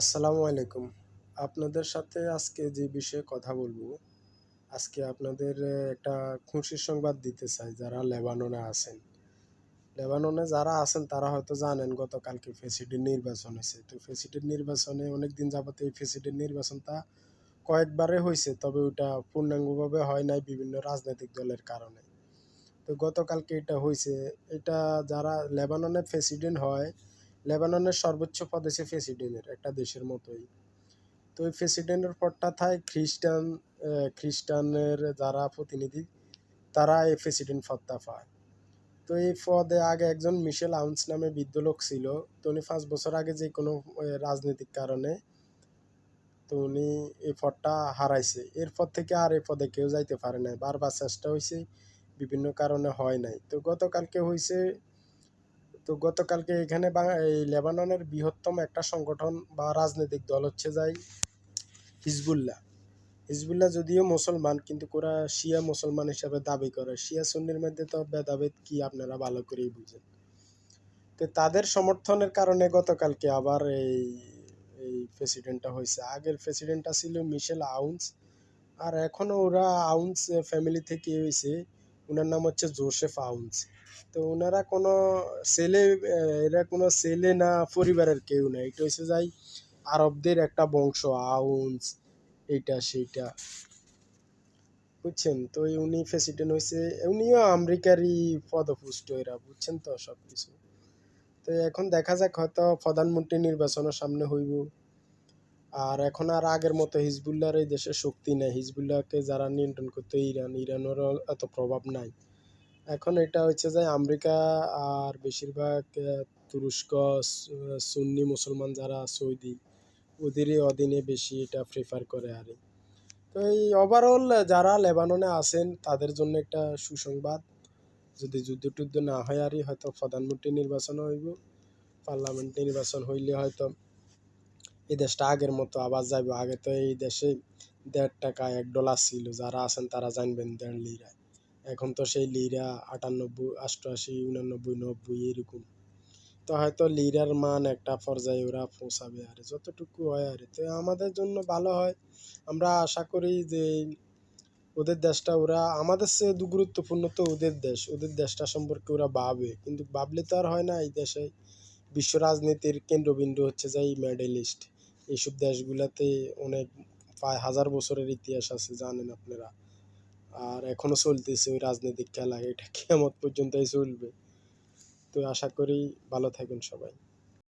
আসসালামু আলাইকুম। আপনাদের সাথে আজকে যে বিষয়ে কথা বলব, আজকে আপনাদের একটা খুশির সংবাদ দিতে চাই যারা লেবাননে আছেন। লেবাননে যারা আছেন, তারা হয়তো জানেন গতকালকে প্রেসিডেন্ট নির্বাচন হয়েছে। তো প্রেসিডেন্ট নির্বাচনে অনেক দিন যাবত এই প্রেসিডেন্ট নির্বাচনটা কয়েকবারে হয়েছে, তবে ওটা পূর্ণাঙ্গভাবে হয় নাই বিভিন্ন রাজনৈতিক দলের কারণে। তো গতকালকে এটা হয়েছে। এটা যারা লেবাননের প্রেসিডেন্ট হয় লেবাননের সর্বোচ্চ পদ হচ্ছে প্রেসিডেন্টের, একটা দেশের মতোই। তো ওই প্রেসিডেন্টের পদটা থাকে খ্রিস্টান খ্রিস্টানের যারা প্রতিনিধি, তারা এই প্রেসিডেন্ট পদটা পায়। তো এই পদে আগে একজন মিশেল আউন্স নামে বৃদ্ধ লোক ছিল, তো উনি পাঁচ বছর আগে যে কোনো রাজনৈতিক কারণে, তো উনি এই পদটা হারাইছে। এরপর থেকে আর এই পদে কেউ যাইতে পারে নাই। বারবার চেষ্টা হয়েছে বিভিন্ন কারণে হয় নাই। তো গতকালকে হয়েছে তো গতকালকে এখানে এই লেবাননের বৃহত্তম একটা সংগঠন বা রাজনৈতিক দল হচ্ছে যাই হিজবুল্লাহ। হিজবুল্লাহ যদিও মুসলমান, কিন্তু ওরা শিয়া মুসলমান হিসাবে দাবি করে। শিয়া সুন্নির মধ্যে তো ভেদাভেদ কি আপনারা ভালো করেই বুঝেন। তো তাদের সমর্থনের কারণে গতকালকে আবার এই এই প্রেসিডেন্টটা হয়েছে। আগের প্রেসিডেন্টটা ছিল মিশেল আউন্স, আর এখনও ওরা আউন্স ফ্যামিলি থেকে হয়েছে ওনার নাম হচ্ছে জোসেফ আউন্স। তো ওনারা কোনো ছেলে এরা কোনো ছেলে না, পরিবারের কেউ না। এটা হচ্ছে যাই আরবদের একটা বংশ, আউন্স এইটা সেইটা বুঝছেন? তো উনি প্রেসিডেন্ট হয়েছে উনিও আমেরিকারই পদপুষ্ট এরা, বুঝছেন তো সব কিছু তো এখন দেখা যাক হয়তো প্রধানমন্ত্রী নির্বাচনের সামনে হইব। আর এখন আর আগের মতো হিজবুল্লাহর এই দেশে শক্তি নেই। হিজবুল্লাহকে যারা নিয়ন্ত্রণ করতো ইরান, ইরানেরও এত প্রভাব নাই। এখন এটা হচ্ছে যে আমেরিকা আর বেশিরভাগ তুরস্ক সুন্নি মুসলমান যারা সৌদি, ওদেরই অধীনে বেশি এটা প্রেফার করে আর তো এই ওভারঅল যারা লেবাননে আছেন, তাদের জন্য একটা সুসংবাদ। যদি যুদ্ধ টুদ্ধ না হয় আরই হয়তো প্রধানমন্ত্রী নির্বাচন হইব পার্লামেন্ট নির্বাচন হইলে হয়তো এই দেশটা আগের মতো আবার যাইব। আগে তো এই দেশে দেড় টাকা, এক ডলার ছিল। যারা আছেন তারা জানবেন দেড় লিরা। এখন তো সেই লিরা আটানব্বই অষ্টআশি উনানব্বই, নব্বই এরকম। তো হয়তো লিরার মান একটা পর্যায়ে ওরা পৌঁছাবে আর, যতটুকু হয় আর। তো আমাদের জন্য ভালো হয়। আমরা আশা করি যে ওদের দেশটা ওরা, আমাদের চেয়ে গুরুত্বপূর্ণ তো ওদের দেশ। ওদের দেশটা সম্পর্কে ওরা ভাবে। কিন্তু ভাবলে তো আর হয় না এই দেশে বিশ্ব রাজনীতির কেন্দ্রবিন্দু হচ্ছে যে এই মিডল ইস্ট এইসব দেশগুলাতে অনেক প্রায় হাজার বছরের ইতিহাস আছে, জানেন আপনারা। আর এখনও চলতেছে ওই রাজনৈতিক খেলা, এটা কেমন পর্যন্তই চলবে। তো আশা করি ভালো থাকেন সবাই।